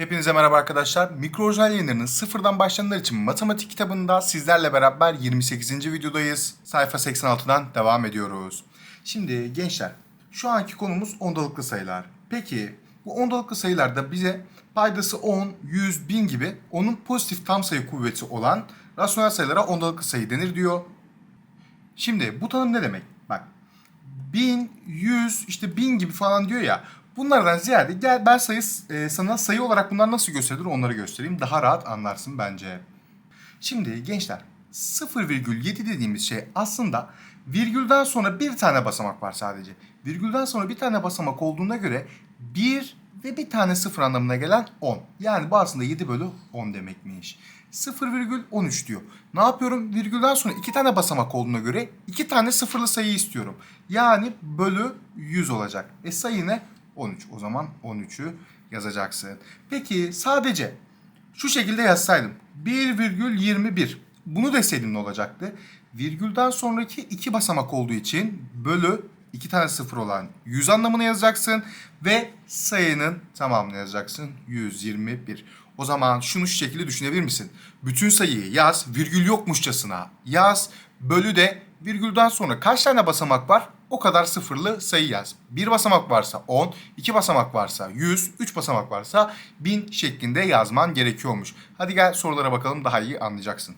Hepinize merhaba arkadaşlar. Mikro orijinal yayınlarının sıfırdan başlayanlar için matematik kitabında sizlerle beraber 28. videodayız. Sayfa 86'dan devam ediyoruz. Şimdi gençler, şu anki konumuz ondalıklı sayılar. Peki bu ondalıklı sayılarda bize paydası 10, 100, 1000 gibi onun pozitif tam sayı kuvveti olan rasyonel sayılara ondalıklı sayı denir diyor. Şimdi bu tanım ne demek? Bak 1000, 100, işte 1000 gibi falan diyor ya. Bunlardan ziyade gel ben sayı e, sana sayı olarak bunlar nasıl gösterilir onları göstereyim. Daha rahat anlarsın bence. Şimdi gençler 0,7 dediğimiz şey aslında virgülden sonra bir tane basamak var sadece. Virgülden sonra bir tane basamak olduğuna göre 1 ve bir tane sıfır anlamına gelen 10. Yani bu aslında 7 bölü 10 demekmiş. 0,13 diyor. Ne yapıyorum? Virgülden sonra iki tane basamak olduğuna göre iki tane sıfırlı sayı istiyorum. Yani bölü 100 olacak. E sayı ne? 13. O zaman 13'ü yazacaksın. Peki sadece şu şekilde yazsaydım. 1,21. Bunu deseydim ne olacaktı? Virgülden sonraki iki basamak olduğu için bölü iki tane sıfır olan 100 anlamını yazacaksın ve sayının tamamını yazacaksın 121. O zaman şunu şu şekilde düşünebilir misin? Bütün sayıyı yaz, virgül yokmuşçasına yaz, bölü de virgülden sonra kaç tane basamak var? O kadar sıfırlı sayı yaz. Bir basamak varsa 10, iki basamak varsa 100, üç basamak varsa 1000 şeklinde yazman gerekiyormuş. Hadi gel sorulara bakalım daha iyi anlayacaksın.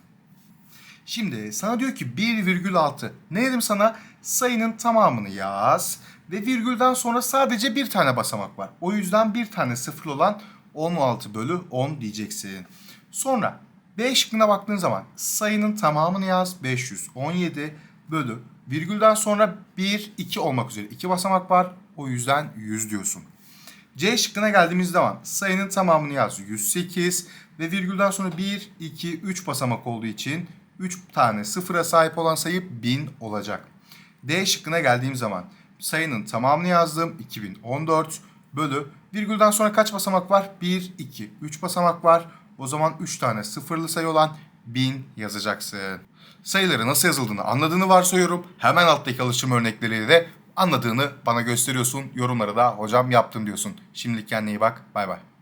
Şimdi sana diyor ki 1,6. Ne dedim sana? Sayının tamamını yaz. Ve virgülden sonra sadece bir tane basamak var. O yüzden bir tane sıfır olan 16 bölü 10 diyeceksin. Sonra B şıkkına baktığın zaman sayının tamamını yaz. 517 bölü virgülden sonra 1, 2 olmak üzere iki basamak var. O yüzden 100 diyorsun. C şıkkına geldiğimiz zaman sayının tamamını yaz 108 ve virgülden sonra 1, 2, 3 basamak olduğu için 3 tane sıfıra sahip olan sayı 1000 olacak. D şıkkına geldiğim zaman sayının tamamını yazdım 2014 bölü virgülden sonra kaç basamak var? 1, 2, 3 basamak var. O zaman 3 tane sıfırlı sayı olan 1000 yazacaksın. Sayıları nasıl yazıldığını anladığını varsayıyorum. Hemen alttaki alışım örnekleriyle de anladığını bana gösteriyorsun. Yorumlara da hocam yaptım diyorsun. Şimdilik kendine iyi bak. Bay bay.